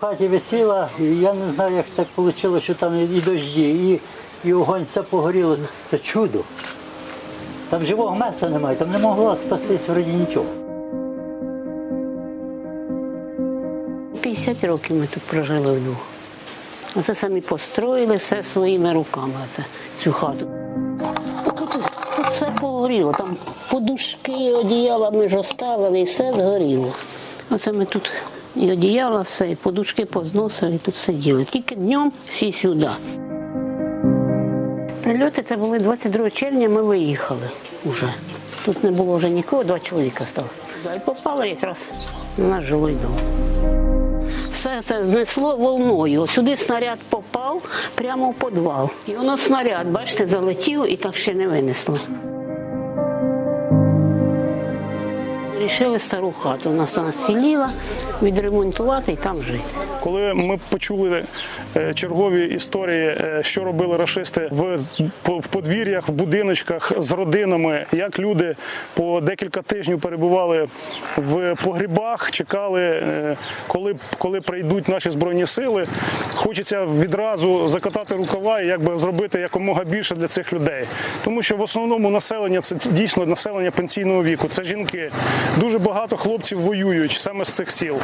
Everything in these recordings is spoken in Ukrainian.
Хаті висіла, і я не знаю, як так вийшло, що там і дожді, і, і огонь все погоріло. Це чудо. Там живого місця немає, там не могло спастись вроді нічого. 50 років ми тут прожили вдвох. Оце самі построїли все своїми руками, оце, цю хату. Тут, тут все погоріло, там подушки, одіяла ми ж оставили і все згоріло. Оце ми тут і одіяла, все, і подушки позносили, і тут сиділи. Тільки днем всі сюди. Прильоти це були 22 червня, ми виїхали вже. Тут не було вже нікого, два чоловіка стало. І попали якраз на наш жилий дом. Все це знесло волною. Сюди снаряд попав прямо в підвал. І воно снаряд, бачите, залетів і так ще не винесло. Рішили стару хату. У нас вона зціліла, відремонтувати і там жити. Коли ми почули е, чергові історії, е, що робили рашисти в, в подвір'ях, в будиночках з родинами, як люди по декілька тижнів перебували в погрібах, чекали, е, коли, коли прийдуть наші збройні сили. Хочеться відразу закатати рукава і якби зробити якомога більше для цих людей. Тому що в основному населення це дійсно населення пенсійного віку, це жінки. Дуже багато хлопців воюють саме з цих сіл.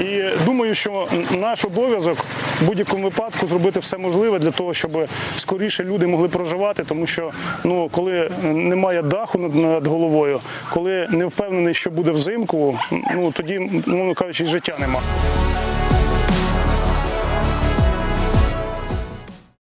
І думаю, що наш обов'язок в будь-якому випадку зробити все можливе для того, щоб скоріше люди могли проживати, тому що ну коли немає даху над, над головою, коли не впевнений, що буде взимку, ну тоді, мовно кажучи, життя нема.